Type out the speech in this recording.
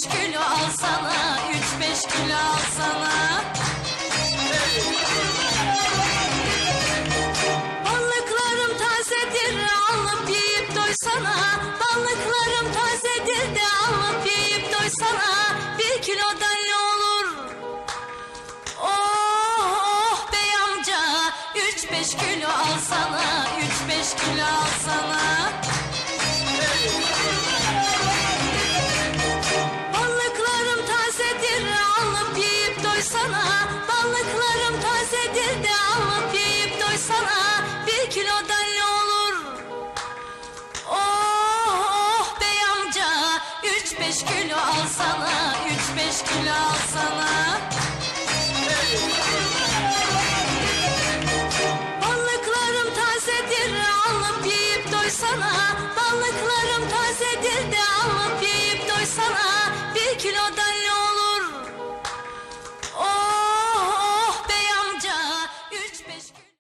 beş kilo alsana Üç beş kilo alsana. Balıklarım tazedir alıp yiyip doysana. Balıklarım tazedir de alıp yiyip doysana. Bir kilodan ne olur? Oh bey amca Üç beş kilo alsana Üç beş kilo alsana Balıklarım tazedir de alıp yiyip doysana Bir kilodan ne olur? Oh bey amca Üç beş kilo alsana Üç beş kilo alsana. Balıklarım tazedir alıp yiyip doysana Balıklarım tazedir de alıp yiyip doysana Bir kilodan